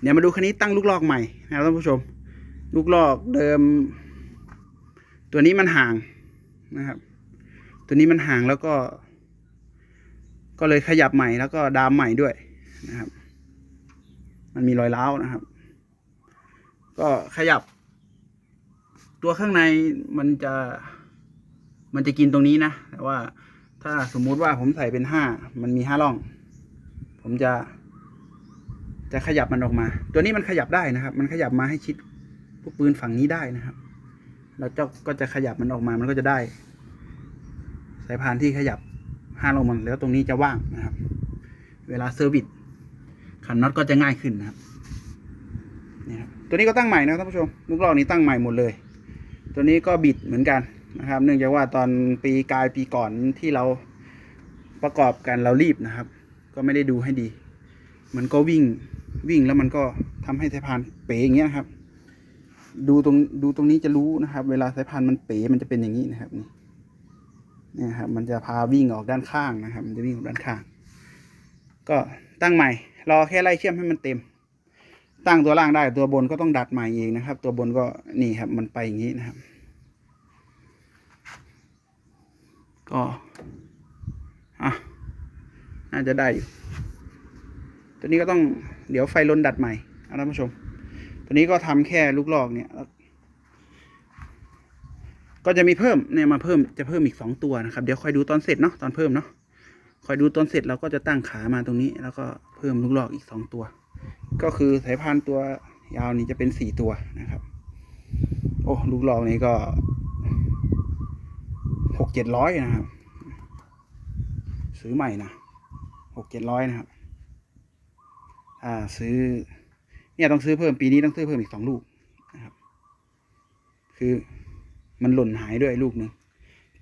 เดี๋ยวมาดูคันนี้ตั้งลูกลอกใหม่นะครับท่านผู้ชม ลูกลอกเดิม ตัวนี้มันห่างนะครับ ตัวนี้มันห่างแล้วก็ ก็เลยขยับใหม่แล้วก็ดามใหม่ด้วยนะครับ มันมีรอยร้าวนะครับ ก็ขยับ ตัวข้างในมันจะ มันจะกินตรงนี้นะแต่ว่าถ้าสมมุติว่าผมใส่เป็นห้ามันมีห้าร่อง ผมจะ จะขยับมันออกมา ตัวนี้มันขยับได้นะครับ มันขยับมาให้ชิดลูกปืนฝั่งนี้ได้นะครับแล้วเจ้าก็จะขยับมันออกมา มันก็จะได้ สายพานที่ขยับห้าลงมันแล้วตรงนี้จะว่างนะครับ เวลาเซอร์วิสขันน็อตก็จะง่ายขึ้นนะครับนี่ครับ ตัวนี้ก็ตั้งใหม่นะท่านผู้ชม ลูกลอกนี้ตั้งใหม่หมดเลย ตัวนี้ก็บิดเหมือนกันนะครับ เนื่องจากว่าตอนปีกายปีก่อนที่เราประกอบกันเรารีบนะครับ ก็ไม่ได้ดูให้ดี มันก็วิ่ง วิ่งแล้วมันก็ทำให้สายพานเป๋อย่างเงี้ยนะครับ ดูตรงดูตรงนี้จะรู้นะครับ เวลาสายพานมันเป๋มันจะเป็นอย่างนี้นะครับนี่นี่ครับ มันจะพาวิ่งออกด้านข้างนะครับ มันจะวิ่งออกด้านข้าง ก็ตั้งใหม่ รอแค่ไล่เชื่อมให้มันเต็ม ตั้งตัวล่างได้ตัวบนก็ต้องดัดใหม่เองนะครับ ตัวบนก็นี่ครับ มันไปอย่างนี้นะครับ ก็อะน่าจะได้อยู่ ตัวนี้ก็ต้องเดี๋ยวไฟลนดัดใหม่เอาท่านผู้ชม ตัวนี้ก็ทำแค่ลูกลอกเนี่ยก็จะมีเพิ่มเนี่ยมาเพิ่มจะเพิ่มอีกสองตัวนะครับเดี๋ยวคอยดูตอนเสร็จเนาะตอนเพิ่มเนาะคอยดูตอนเสร็จเราก็จะตั้งขามาตรงนี้ แล้วก็เพิ่มลูกลอกอีกสองตัว ก็คือสายพานตัวยาวนี้จะเป็นสี่ตัวนะครับ โอ้ลูกลอกนี้ก็หกเจ็ดร้อยนะครับ ซื้อใหม่นะหกเจ็ดร้อยนะครับ อ่าซื้อ เนี่ยต้องซื้อเพิ่มปีนี้ต้องซื้อเพิ่มอีกสองลูกนะครับ คือมันหล่นหายด้วยลูกหนึ่ง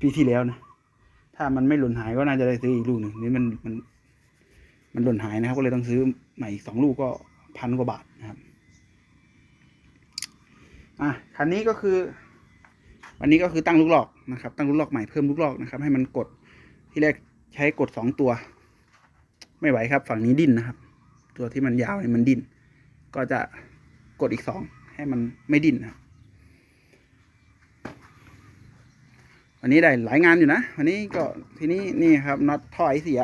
ปีที่แล้วนะถ้ามันไม่หล่นหายก็น่าจะได้ซื้ออีกลูกหนึ่งนี่มันมัน มันหล่นหายนะครับ ก็เลยต้องซื้อใหม่อีกสองลูกก็พันกว่าบาทนะครับอะคันนี้ก็คือ วันนี้ก็คือตั้งลูกหลอกนะครับ ตั้งลูกหลอกใหม่เพิ่มลูกหลอกนะครับ ให้มันกดที่แรกใช้กดสองตัว ไม่ไหวครับ ฝั่งนี้ดิ้นนะครับ ตัวที่มันยาวเนี่ยมันดิ้นก็จะกดอีกสองให้มันไม่ดิ้นนะวันนี้ได้หลายงานอยู่นะ วันนี้ก็ทีนี้นี่ครับน็อตท่อไอเสีย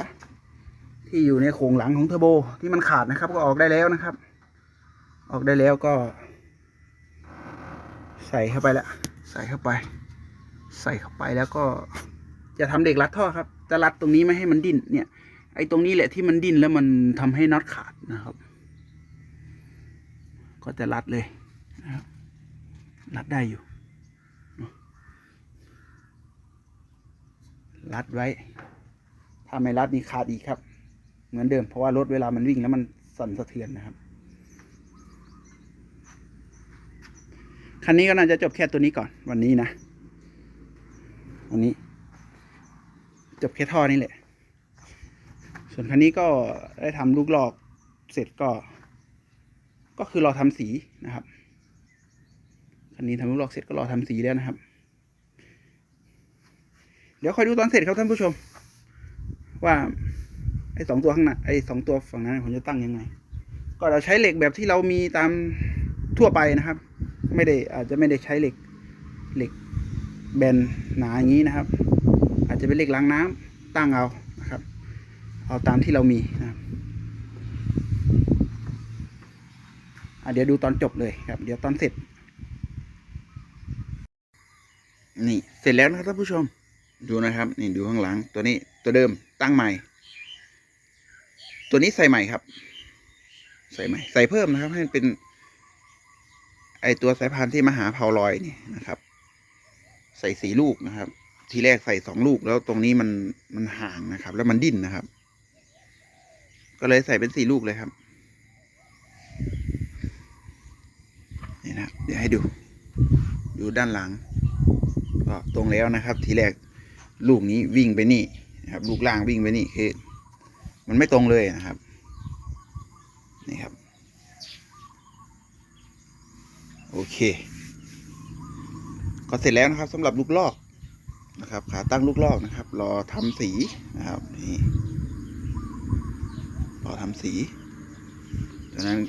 ที่อยู่ในโครงหลังของเทอร์โบที่มันขาดนะครับ ก็ออกได้แล้วนะครับ ออกได้แล้วก็ ใส่เข้าไปแล้วใส่เข้าไป ใส่เข้าไปแล้วก็จะทำเด็กรัดท่อครับจะรัดตรงนี้ไม่ให้มันดิ้นเนี่ย ไอ้ตรงนี้แหละที่มันดิ้นแล้วมันทำให้น็อตขาดนะครับ ก็จะรัดเลยนะครับรัดได้อยู่ รัดไว้ ถ้าไม่รัดนี่ขาดอีกครับ เหมือนเดิมเพราะว่ารถเวลามันวิ่งแล้วมันสั่นสะเทือนนะครับคันนี้ก็น่าจะจบแค่ตัวนี้ก่อนวันนี้นะ วันนี้ จบแค่ท่อนี่แหละ ส่วนคันนี้ก็ได้ทำลูกหลอกเสร็จก็ ก็คือรอทำสีนะครับ คันนี้ทำลูกหลอกเสร็จก็รอทำสีแล้วนะครับ เดี๋ยวคอยดูตอนเสร็จครับท่านผู้ชม ว่าไอ้สองตัวข้างหน้าไอ้สองตัวฝั่งนั้นผมจะตั้งยังไง ก็เราใช้เหล็กแบบที่เรามีตามทั่วไปนะครับ ไม่ได้อาจจะไม่ได้ใช้เหล็กเหล็กแบนหนาอย่างนี้นะครับ อาจจะเป็นเหล็กล้างน้ำตั้งเอา เอาตามที่เรามีนะครับเดี๋ยวดูตอนจบเลยครับ เดี๋ยวตอนเสร็จ นี่เสร็จแล้วนะครับท่านผู้ชม ดูนะครับ นี่ดูข้างหลัง ตัวนี้ตัวเดิมตั้งใหม่ ตัวนี้ใส่ใหม่ครับ ใส่ใหม่ ใส่เพิ่มนะครับ ให้มันเป็น ไอตัวสายพานที่มหาเผาลอยนี่นะครับ ใส่สีลูกนะครับ ทีแรกใส่สองลูกแล้วตรงนี้มันมันห่างนะครับ แล้วมันดิ้นนะครับ ก็เลยใส่เป็นสี่ลูกเลยครับนี่นะเดี๋ยวให้ดู ดูด้านหลัง ก็ตรงแล้วนะครับ ทีแรกลูกนี้วิ่งไปนี่นะครับ ลูกล่างวิ่งไปนี่คือมันไม่ตรงเลยนะครับ นี่ครับ โอเค ก็เสร็จแล้วนะครับสำหรับลูกลอกนะครับ ขาตั้งลูกลอกนะครับ รอทำสีนะครับ อทำสีจากนั้น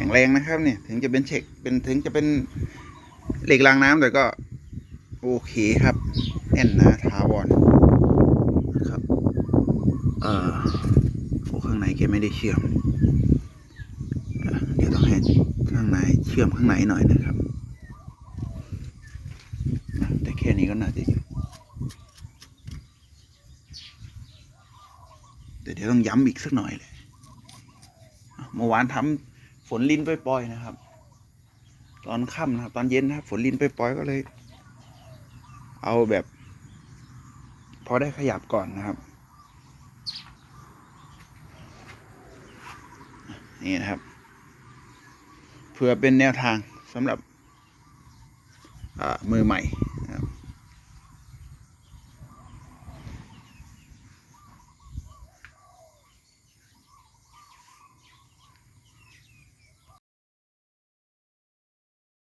ข็งแรงนะครับเนี่ย ถึงจะเป็นเช็คเป็นถึงจะเป็นเหล็กรางน้ำแต่ก็โอเคครับ แน่นนะทาวอนครับเอ่อโอ้ข้างในแกไม่ได้เชื่อมเดี๋ยวต้องให้ข้างในเชื่อมข้างในหน่อยนะครับแต่แค่นี้ก็น่าจะอยู่แต่เดี๋ยวต้องย้ำอีกสักหน่อยเลยเมื่อวานทำฝนลินปล่อยๆนะครับ ตอนค่ำนะครับ ตอนเย็นนะครับ ฝนลินปล่อยๆก็เลย เอาแบบ พอได้ขยับก่อนนะครับ นี่นะครับเพื่อเป็นแนวทางสำหรับมือใหม่